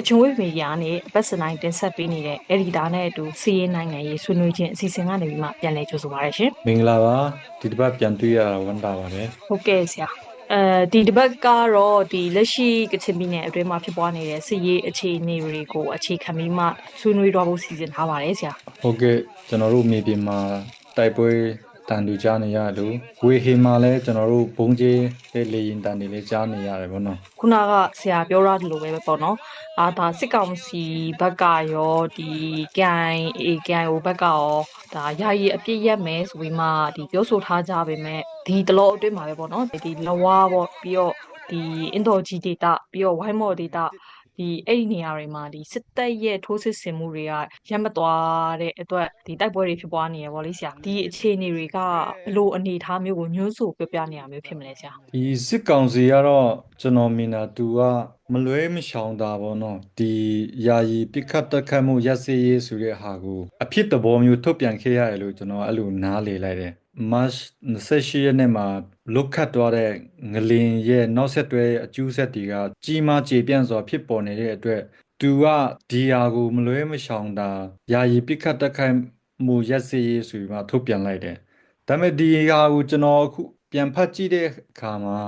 အချုံဝိမီယာနဲ့ပတ်စနိုင်တင်ဆက်ပေးနေတဲ့ editor နဲ့အတူစီးရင်နိုင်ငံရေးဆွေးနွေးခြင်းအစီအစဉ်ကနေပြီးမှပြန်လည်ကြိုဆိုပါရရှင်မင်္ဂလာပါဒီတစ်ပတ်ပြန်တွေ့ရတာဝမ်းသာပါတယ်။ဟုတ်ကဲ့ဆရာ။အဲဒီတစ်ပတ်ကတော့ဒီလက်ရှိကချင်ပြည်နယ်အတွင်းမှာဖြစ်ပွားနေတဲ့စီးရေးအခြေအနေတွေကိုအခြေခံပြီးမှဆွေးနွေးတော့ဖို့စီစဉ်ထားပါတယ်ဆရာဟုတ်ကဲ့ကျွန်တော်တို့မြေပြင်မှာတိုက်ပွဲ တန်တူကြားနေရလို့ဝေဟင်မှာလည်းကျွန်တော်တို့ဘုံကြီးတဲ့လေရင်တန်တွေလည်းကြားနေရတယ်ဗောနော်။ခုနကဆရာပြောရတယ်လို့ပဲပေါ့နော်။အာဒါစစ်ကောင်စီဘက်ကရောဒီကန်အေကန်အိုဘက်ကရောဒါယာယီအပြစ်ရက်မယ်ဆိုပြီးမှဒီပြောဆိုထားကြပေမဲ့ဒီတလောအတွင်းမှာပဲပေါ့နော်ဒီလဝါပေါ့ပြီးတော့ဒီအင်ဒိုဂျီဒေတာပြီးတော့ဝိုင်းမော်ဒေတာ ဒီအဲ့ဒီနေရာတွေမှာဒီစစ်တပ်ရဲ့ထိုးစစ်ဆင်မှုတွေကရပ်မသွားတဲ့အတွက်ဒီတိုက်ပွဲတွေဖြစ်ပွားနေရပါလိမ့်ဆရာဒီအခြေအနေတွေကဘလို့အနေအထားမျိုးကိုညှို့ဆိုပြပြနေရမျိုးဖြစ်မလဲဆရာဒီစစ်ကောင်စီကတော့ကျွန်တော်မြင်တာသူကမလွဲမရှောင်တာဗောနော်ဒီယာယီပြစ်ခတ်တက်ခတ်မှုရက်စရေးဆိုတဲ့ဟာကိုအဖြစ်သဘောမျိုးထုတ်ပြန်ခဲ့ရတယ်လို့ကျွန်တော်အဲ့လိုနားလေလိုက်တယ် March 28ရက်နေ့မှာလုတ်ခတ်သွားတဲ့ငလင်ရဲ့နောက်ဆက်တွဲအကျိုးဆက်တွေကကြီးမားကျေပြန့်စွာဖြစ်ပေါ်နေတဲ့အတွက်သူကဒီဟာကိုမလွဲမရှောင်တာယာယီပြစ်ခတ်တက်ခိုက်မှုရက်စရေးဆိုပြီးမှထုတ်ပြန်လိုက်တယ်ဒါပေမဲ့ဒီဟာကိုကျွန်တော်အခုပြန်ဖတ်ကြည့်တဲ့အခါမှာ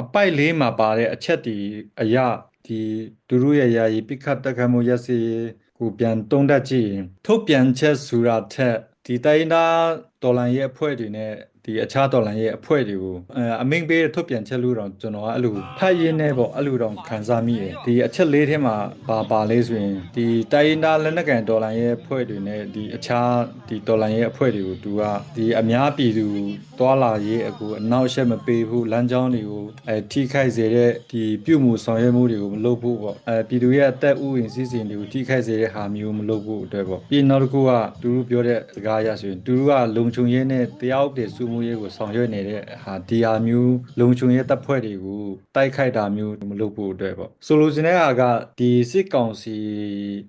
အပိုက်လေးမှာပါတဲ့အချက်ဒီအရာဒီသူတို့ရဲ့ယာယီပြစ်ခတ်တက်ခိုက်မှုရက်စရေးကိုပြန်တုံးတက်ကြည့်ရင်ထုတ်ပြန်ချက်ဆိုတာထက် ဒီတိုင်းသားတော်လန်ရဲ့အဖွဲ့တွေနဲ့ ဒီအခြားတော်လန်ရဲ့အဖွဲ့တွေကိုအဲအမိန့်ပေးတဲ့ထုတ်ပြန်ချက်လို့တော့ကျွန်တော်ကအဲ့လိုဖတ်ရင်းနဲ့ပေါ့အဲ့လိုတော့ခံစားမိတယ်ဒီအချက်လေးထဲမှာပါပါလေးဆိုရင်ဒီတိုင်းသားလက်နက်ကန်တော်လန်ရဲ့အဖွဲ့တွေနဲ့ဒီအခြားဒီတော်လန်ရဲ့အဖွဲ့တွေကိုသူကဒီအများပြည်သူတွာလာရေးအကူအနောက်အရှက်မပေးဘူးလမ်းကြောင်းတွေကိုအဲထိခိုက်စေတဲ့ဒီပြုမှုဆောင်ရွက်မှုတွေကိုမလုပ်ဘူးပေါ့အဲပြည်သူရဲ့အသက်ဥယျာဉ်စည်းစိမ်တွေကိုထိခိုက်စေတဲ့ဟာမျိုးမလုပ်ဘူးအတွက်ပေါ့ပြီးနောက်တစ်ခုကသူတို့ပြောတဲ့စကားအရဆိုရင်သူတို့ကလုံခြုံရေးနဲ့တရားဥပဒေစိုးမိုးရေးကိုဆောင်ရွက်နေတဲ့ဟာဒီဟာမျိုးလုံခြုံရေးတပ်ဖွဲ့တွေကိုတိုက်ခိုက်တာမျိုးမလုပ်ဘူးအတွက်ပေါ့ဆိုလိုချင်တဲ့ဟာကဒီစစ်ကောင်စီ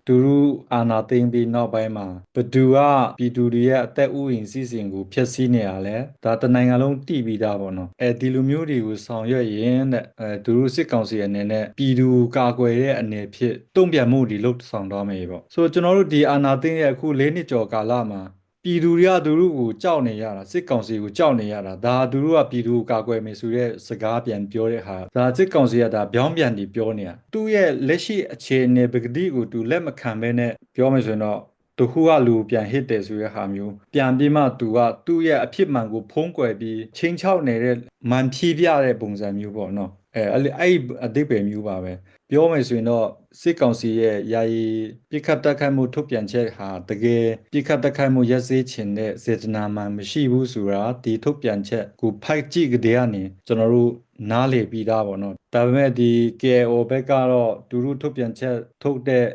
သူတို့အာဏာသိမ်းပြီးနောက်ပိုင်းမှာဘသူကပြည်သူတွေရဲ့အသက်ဥယျာဉ်စည်းစိမ်ကိုဖျက်ဆီးနေရလဲဒါတနိုင်ငံလုံးတည်ပြီးသားပေါ့နော်အဲဒီလိုမျိုးတွေကိုဆောင်ရွက်ရင်တဲ့အဲသူတို့စစ်ကောင်စီအနေနဲ့ပြည်သူကာကွယ်တဲ့အနေဖြင့်တုံ့ပြန်မှုတွေလုပ်ဆောင်သွားမယ်ပေါ့ဆိုတော့ကျွန်တော်တို့ဒီအာဏာသိမ်းရဲ့အခု၄နှစ်ကျော်ကာလမှာ ပြည်သူတွေကသူတို့ကိုကြောက်နေရတာစစ်ကောင်စီကိုကြောက်နေရတာဒါသူတို့ကပြည်သူကိုကာကွယ်မယ်ဆိုတဲ့စကားပြန်ပြောတဲ့ဟာဒါစစ်ကောင်စီကဒါပြောင်းပြန်ပြီးပြောနေတာသူ့ရဲ့လက်ရှိအခြေအနေပကတိကိုသူလက်မခံဘဲနဲ့ပြောမယ်ဆိုရင်တော့တခုကလူပြန်ဟစ်တယ်ဆိုတဲ့ဟာမျိုးပြန်ပြီးမှသူကသူ့ရဲ့အဖြစ်မှန်ကိုဖုံးကွယ်ပြီးချင်းချောက်နေတဲ့မန်ဖြီးပြတဲ့ပုံစံမျိုးပေါ့နော် အဲအဲ့လိုအဲ့အတိတ်ပဲမျိုးပါပဲပြောမယ်ဆိုရင်တော့စစ်ကောင်စီရဲ့ယာယီပြစ်ခတ်တက်ခိုက်မှုထုတ်ပြန်ချက်ဟာတကယ်ပြစ်ခတ်တက်ခိုက်မှုရက်စေးချင်တဲ့စေတနာမှမရှိဘူးဆိုတာဒီထုတ်ပြန်ချက်ကိုဖိုက်ကြည့်ကြတဲ့ကနေကျွန်တော်တို့နားလေပြီးသားပေါ့နော်ဒါပေမဲ့ဒီ KO ဘက်ကတော့သူတို့ထုတ်ပြန်ချက်ထုတ်တဲ့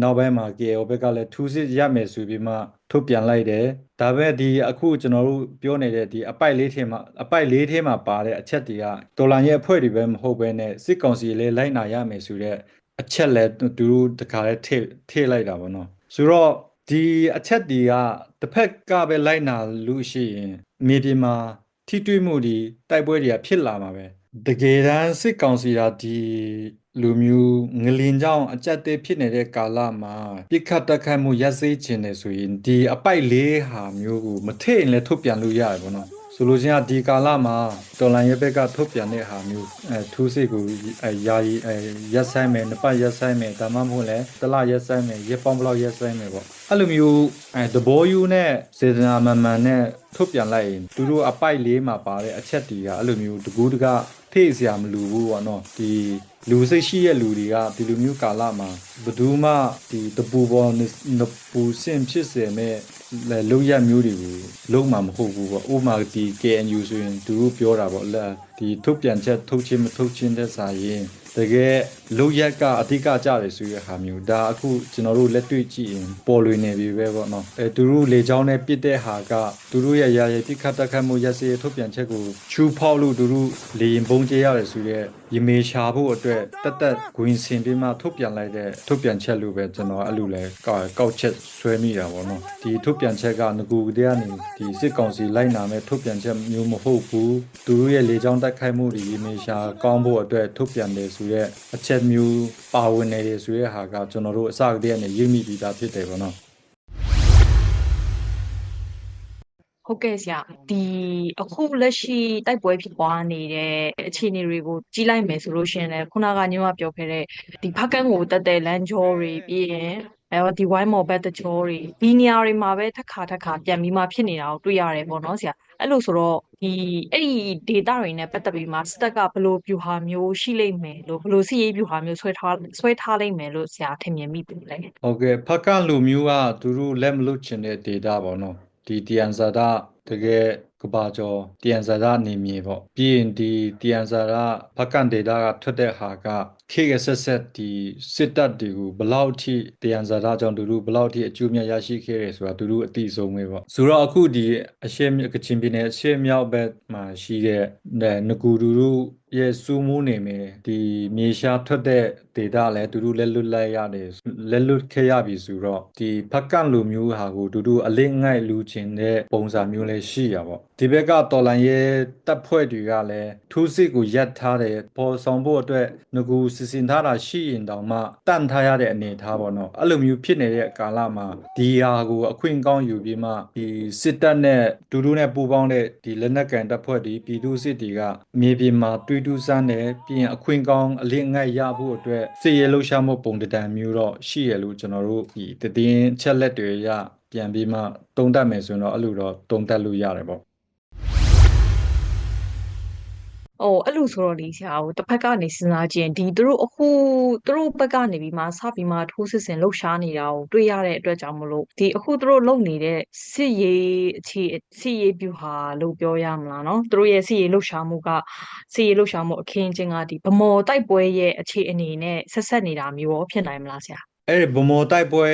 နောက်ပိုင်းမှာ KO ဘက်ကလည်းထူးစစ်ရမယ်ဆိုပြီးမှထုတ်ပြန်လိုက်တယ်ဒါပေမဲ့ဒီအခုကျွန်တော်တို့ပြောနေတဲ့ဒီအပိုက်လေးထဲမှာအပိုက်လေးထဲမှာပါတဲ့အချက်တွေကဒေါ်လာရဲ့အဖွဲ့တွေပဲမဟုတ်ဘဲနဲ့စစ်ကောင်စီလည်းလိုက်နာရမယ်ဆိုတဲ့အချက်လဲသူတို့တခါလဲထည့်ထည့်လိုက်တာပေါ့နော်ဆိုတော့ဒီအချက်တွေကတစ်ဖက်ကပဲလိုက်နာလို့ရှိရင်မြေပြင်မှာထိတွေ့မှုတွေတိုက်ပွဲတွေကဖြစ်လာမှာပဲတကယ်တမ်းစစ်ကောင်စီကဒီ လူမျိုးငလင်ကြောင့်အကြက်တဲဖြစ်နေတဲ့ကာလမှာပြစ်ခတ်တက်ခတ်မှုရက်စေးခြင်းနေဆိုရင်ဒီအပိုက်လေးဟာမျိုးကိုမထည့်ရင်လည်းထုတ်ပြန်လို့ရတယ်ပေါ့နော်ဆိုလိုချင်ကဒီကာလမှာတော်လန်ရဲ့ဘက်ကထုတ်ပြန်တဲ့ဟာမျိုးအဲထူးစိတ်ကိုအဲယာယီအဲရက်ဆိုင်မယ်နှစ်ပတ်ရက်ဆိုင်မယ်ဒါမှမဟုတ်လည်းတစ်လရက်ဆိုင်မယ်ရက်ပေါင်းဘလောက်ရက်ဆိုင်မယ်ပေါ့ အဲ့လိုမျိုးအဲသဘောယူနဲ့စေတနာမှန်မှန်နဲ့ထုတ်ပြန်လိုက်ရင်သူတို့အပိုက်လေးမှာပါတဲ့အချက်တွေကအဲ့လိုမျိုးတကူးတကထိစရာမလိုဘူးပေါ့နော်ဒီလူစိတ်ရှိတဲ့လူတွေကဒီလိုမျိုးကာလမှာဘယ်သူမှဒီတပူပေါ်နပူစင်ဖြစ်စေမဲ့လောက်ရမျိုးတွေကိုလုံးမှာမဟုတ်ဘူးပေါ့ဥမာဒီ KNU ဆိုရင်သူတို့ပြောတာပေါ့လက်ဒီထုတ်ပြန်ချက်ထုတ်ချင်းမထုတ်ချင်းတဲ့စာရင်း တကယ်လုတ်ရက်ကအဓိကကြတယ်ဆိုတဲ့ဟာမျိုးဒါအခုကျွန်တော်တို့လက်တွေ့ကြည့်ရင်ပေါ်လွင်နေပြီပဲပေါ့နော်အဲသူတို့လေချောင်းနဲ့ပြစ်တဲ့ဟာကသူတို့ရဲ့ရာရပြစ်ခတ်တက်ခတ်မှုရက်စရထုတ်ပြန်ချက်ကိုချူဖောက်လို့သူတို့လေရင်ပုံကျရတယ်ဆိုတဲ့ရမေရှာဖို့အတွက်တက်တက်ဂွင်စင်ပြီးမှထုတ်ပြန်လိုက်တဲ့ထုတ်ပြန်ချက်လို့ပဲကျွန်တော်အဲ့လိုလဲကောက်ကောက်ချက်ဆွဲမိတာပေါ့နော်ဒီထုတ်ပြန်ချက်ကငကူတည်းကနေဒီစစ်ကောင်စီလိုက်နာမဲ့ထုတ်ပြန်ချက်မျိုးမဟုတ်ဘူးသူတို့ရဲ့လေချောင်းတက်ခိုက်မှုတွေရမေရှာကောင်းဖို့အတွက်ထုတ်ပြန်တယ်ဆိုရက်အချက်မျိုးပါဝင်နေတယ်ဆိုတဲ့ဟာကကျွန်တော်တို့အစကတည်းကနေရင်းမိပြီးသားဖြစ်တယ်ပေါ့နော်ဟုတ်ကဲ့ဆရာဒီအခုလက်ရှိတိုက်ပွဲဖြစ်ပွားနေတဲ့အခြေအနေတွေကိုကြီးလိုက်မယ်ဆိုလို့ရှိရင်လည်းခုနကညမပြောခဲ့တဲ့ဒီဖက်ကန်းကိုတက်တဲ့လမ်းကြောတွေပြီးရင်အဲဒီဝိုင်းမော်ဘက်တကြောတွေဒီနေရာတွေမှာပဲတစ်ခါတစ်ခါပြန်ပြီးမှဖြစ်နေတာကိုတွေ့ရတယ်ပေါ့နော်ဆရာ အဲ့လိုဆိုတော့ဒီအဲ့ဒီ data တွေနဲ့ပတ်သက်ပြီးမှစတက်ကဘယ်လိုဗျူဟာမျိုးရှိလိမ့်မယ်လို့ဘယ်လိုစီရေးဗျူဟာမျိုးဆွဲထားဆွဲထားလိမ့်မယ်လို့ဆရာထင်မြင်မိပြီလဲဟုတ်ကဲ့ဖက်ကလူမျိုးကသူတို့လက်မလွတ်ချင်တဲ့ data ပေါ့နော်ဒီတယန်ဇာတာတကယ်ကဘာကျော်တယန်ဇာတာနေမြေပေါ့ပြီးရင်ဒီတယန်ဇာတာဖက်ကန် data ကထွက်တဲ့ဟာက ခေကဆက်ဆက်ဒီစစ်တပ်တွေကိုဘလောက်ထိတယန်ဇာတာကြောင့်သူတို့ဘလောက်ထိအကျိုးမြတ်ရရှိခဲ့တယ်ဆိုတာသူတို့အသိဆုံးပဲပေါ့ဆိုတော့အခုဒီအရှေ့မြေကချင်ပြည်နယ်အရှေ့မြောက်ဘက်မှာရှိတဲ့ငကူတူတို့ရဲ့စူးမိုးနေမယ်ဒီမြေရှားထွက်တဲ့ data လည်းသူတို့လက်လွတ်လိုက်ရတယ်လက်လွတ်ခဲ့ရပြီဆိုတော့ဒီဖက်ကန်လူမျိုးဟာကိုသူတို့အလစ်ငိုက်လူချင်တဲ့ပုံစံမျိုးလည်းရှိရပါ ဒီဘက်ကတော်လန်ရဲ့တပ်ဖွဲ့တွေကလည်းထူးစစ်ကိုရပ်ထားတယ်ပေါ်ဆောင်ဖို့အတွက်ငကူစီစဉ်ထားတာရှိရင်တောင်မှတန့်ထားရတဲ့အနေအထားပေါ့နော်အဲ့လိုမျိုးဖြစ်နေတဲ့ကာလမှာဒီဟာကိုအခွင့်ကောင်းယူပြီးမှဒီစစ်တပ်နဲ့တူတူနဲ့ပူးပေါင်းတဲ့ဒီလက်နက်ကန်တပ်ဖွဲ့တွေပြည်သူစစ်တွေကမြေပြင်မှာတွေးတူးစမ်းတယ်ပြီးရင်အခွင့်ကောင်းအလစ်ငိုက်ရဖို့အတွက်စစ်ရေးလှုပ်ရှားမှုပုံတံမျိုးတော့ရှိရလို့ကျွန်တော်တို့ဒီတည်င်းချက်လက်တွေရပြန်ပြီးမှတုံးတက်မယ်ဆိုရင်တော့အဲ့လိုတော့တုံးတက်လို့ရတယ်ပေါ့ ဟိုအဲ့လိုဆိုတော့လေဆရာဟိုတစ်ဖက်ကနေစဉ်းစားကြည့်ရင်ဒီသူတို့အခုသူတို့ဘက်ကနေပြီးမှစပြီးမှထိုးစစ်ဆင်လှုပ်ရှားနေတာကိုတွေ့ရတဲ့အတွက်ကြောင့်မလို့ဒီအခုသူတို့လုပ်နေတဲ့စစ်ရေးအခြေစစ်ရေးဗျူဟာလို့ပြောရမလားเนาะသူတို့ရဲ့စစ်ရေးလှုပ်ရှားမှုကစစ်ရေးလှုပ်ရှားမှုအခင်းအကျင်းကဒီဗမော်တိုက်ပွဲရဲ့အခြေအနေနဲ့ဆက်ဆက်နေတာမျိုးရောဖြစ်နိုင်မလားဆရာ အဲ့ဒီဗမော်တိုက်ပွဲ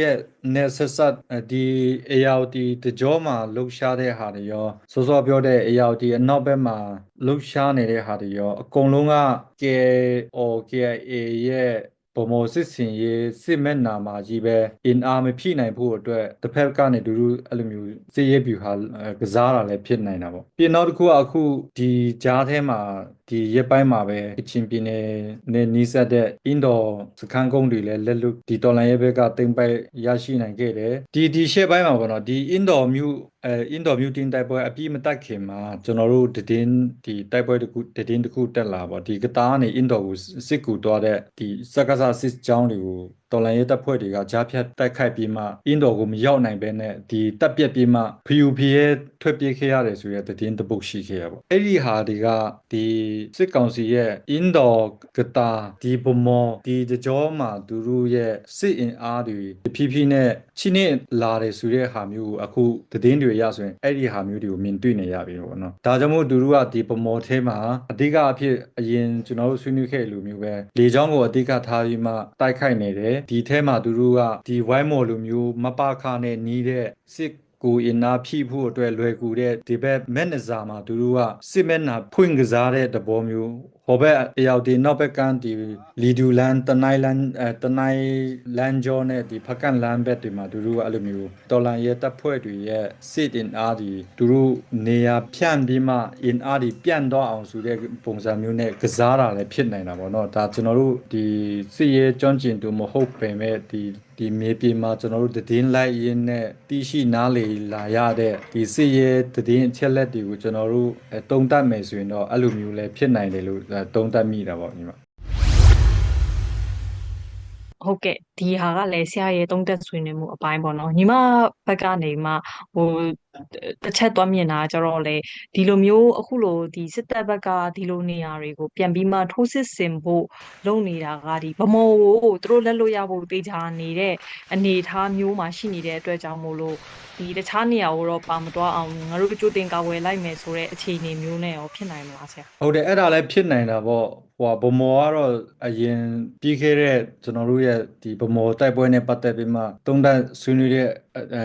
ရဲ့နဲ့ဆက်ဆက်ဒီ ART တကြောမှာလှုပ်ရှားတဲ့ဟာတွေရောစောစောပြောတဲ့ ART အနောက်ဘက်မှာလှုပ်ရှားနေတဲ့ဟာတွေရောအကုန်လုံးက KOKA ရဲ့ ဗမော်စစ်စင်ရေးစစ်မဲ့နာမှာကြီးပဲ in arm ဖိနိုင်ဖို့အတွက်တစ်ဖက်ကနေတူတူအဲ့လိုမျိုးစစ်ရေးဗျူဟာကစားတာလည်းဖြစ်နိုင်တာပေါ့ပြီးနောက်တစ်ခုကအခုဒီကြားထဲမှာဒီရက်ပိုင်းမှာပဲကချင်ပြည်နယ်နဲ့နီးစပ်တဲ့အင်ဒိုစခန်းကုန်းတွေလည်းလက်လွတ်ဒီတော်လန်ရဲ့ဘက်ကတင်ပိုက်ရရှိနိုင်ခဲ့တယ်ဒီဒီရှေ့ပိုင်းမှာပေါ့နော်ဒီအင်ဒိုမြို့ အဲအင်ဒိုမြူတင်တိုက်ပွဲအပြီးမတက်ခင်မှာကျွန်တော်တို့တည်င်းဒီတိုက်ပွဲတစ်ခုတည်င်းတစ်ခုတက်လာပေါ့ဒီကတားကနေအင်ဒိုကိုစစ်ကူတွားတဲ့ဒီစက္ကစစစ်ကြောင်းတွေကို တော်လန်ရေးတပ်ဖွဲ့တွေကကြားဖြတ်တိုက်ခိုက်ပြီးမှအင်ဒိုကိုမရောက်နိုင်ဘဲနဲ့ဒီတပ်ပြက်ပြီးမှ PUP ရဲ့ထွက်ပြေးခဲ့ရတယ်ဆိုတဲ့တည်င်းတစ်ပုတ်ရှိခဲ့ရပေါ့အဲ့ဒီဟာတွေကဒီစစ်ကောင်စီရဲ့အင်ဒိုကတာဒီဘမောဒီတကြောမှာသူတို့ရဲ့စစ်အင်အားတွေဖြည်းဖြည်းနဲ့ချိနစ်လာတယ်ဆိုတဲ့ဟာမျိုးကိုအခုတည်င်းတွေရဆိုရင်အဲ့ဒီဟာမျိုးတွေကိုမြင်တွေ့နေရပြီပေါ့နော်ဒါကြောင့်မို့သူတို့ကဒီဘမောထဲမှာအဓိကအဖြစ်အရင်ကျွန်တော်တို့ဆွေးနွေးခဲ့လူမျိုးပဲလေချောင်းကိုအဓိကထားပြီးမှတိုက်ခိုက်နေတယ်ဒီထဲမှာသူတို့ကဒီဝိုင်းမော်လူမျိုးမပခနဲ့နီးတဲ့စစ်ကိုအင်နာဖြိဖို့အတွက်လွယ်ကူတဲ့ဒီဘက်မက်နဇာမှာသူတို့ကစစ်မျက်နှာဖွင့်ကစားတဲ့သဘောမျိုး ဟိုဘက်အရောက်ဒီနောက်ဘက်ကန်ဒီလီဒူလန်တနိုင်လန်အဲတနိုင်လန်ဂျောနဲ့ဒီဖကန်လန်ဘက်တွေမှာသူတို့ကအဲ့လိုမျိုးတော်လန်ရဲ့တပ်ဖွဲ့တွေရဲ့စစ်အင်အားဒီသူတို့နေရာဖြန့်ပြီးမှအင်အားဒီပြန့်တော့အောင်ဆိုတဲ့ပုံစံမျိုးနဲ့ကစားတာလည်းဖြစ်နိုင်တာပေါ့နော်ဒါကျွန်တော်တို့ဒီစစ်ရေးကျွမ်းကျင်သူမဟုတ်ပေမဲ့ဒီဒီမြေပြင်မှာကျွန်တော်တို့တည်င်းလိုက်ရင်းနဲ့တီးရှိနားလေလာရတဲ့ဒီစစ်ရေးတည်င်းအချက်လက်တွေကိုကျွန်တော်တို့အဲတုံးတတ်မယ်ဆိုရင်တော့အဲ့လိုမျိုးလည်းဖြစ်နိုင်တယ်လို့တုံးတတ်မိတာပေါ့ညီမဟုတ်ကဲ့ဒီဟာကလည်းဆရာရဲ့သုံးသက်ဆွေးနွေးမှုအပိုင်းပေါ့နော်ညီမဘက်ကနေမှဟိုတစ်ချက်သွားမြင်တာကြတော့လေဒီလိုမျိုးအခုလိုဒီစစ်တပ်ဘက်ကဒီလိုနေရာတွေကိုပြန်ပြီးမှထိုးစစ်ဆင်ဖို့လုပ်နေတာကဒီဗမော်ကိုသူတို့လက်လို့ရဖို့တေချာနေတဲ့အနေအထားမျိုးမှာရှိနေတဲ့အတွက်ကြောင့်မို့လို့ဒီတခြားနေရာကိုတော့ပါမသွားအောင်ငါတို့ကြိုတင်ကာဝယ်လိုက်မယ်ဆိုတဲ့အခြေအနေမျိုးနဲ့ရောဖြစ်နိုင်မလားဆရာဟုတ်တယ်အဲ့ဒါလည်းဖြစ်နိုင်တာပေါ့ဟိုဗမော်ကတော့အရင်ပြီးခဲ့တဲ့ကျွန်တော်တို့ရဲ့ဒီဗမော်တိုက်ပွဲနဲ့ပတ်သက်ပြီးမှတုံးတက်ဆွေးနွေးတဲ့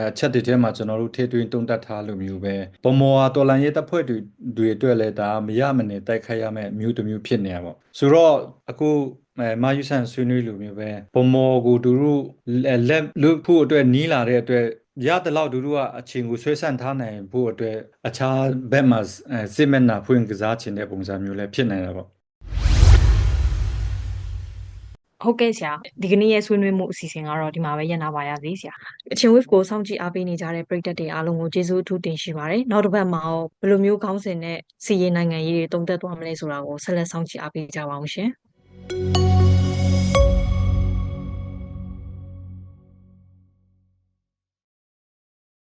အချက်တွေထဲမှာကျွန်တော်တို့ထည့်သွင်းတုံးတက်ထားလို့မျိုးပဲဗမော်ဟာတော်လန်ရေးတပ်ဖွဲ့တွေတွေအတွက်လည်းဒါမရမနေတိုက်ခိုက်ရမယ့်မျိုးတစ်မျိုးဖြစ်နေရပေါ့ဆိုတော့အခုအဲမာယူဆန်ဆွေးနွေးလိုမျိုးပဲဗမော်ကိုသူတို့လက်လွတ်ဖို့အတွက်နီးလာတဲ့အတွက်ရတဲ့လောက်သူတို့ကအချိန်ကိုဆွဲဆန့်ထားနိုင်ဖို့အတွက်အခြားဘက်မှာစစ်မျက်နှာဖွင့်ကစားခြင်းတဲ့ပုံစံမျိုးလည်းဖြစ်နေတာပေါ့ ဟုတ်ကဲ့ဆရာဒီကနေ့ရဲ့ဆွေးနွေးမှုအစီအစဉ်ကတော့ဒီမှာပဲရပ်နာပါရစေဆရာအချင်း wave ကိုစောင့်ကြည့်အားပေးနေကြတဲ့ပရိသတ်တွေအားလုံးကိုကျေးဇူးအထူးတင်ရှိပါတယ်နောက်တစ်ပတ်မှာရောဘယ်လိုမျိုးခေါင်းစဉ်နဲ့စီရင်နိုင်ငံရေးတွေတုံ့တက်သွားမလဲဆိုတာကိုဆက်လက်စောင့်ကြည့်အားပေးကြပါအောင်ရှင်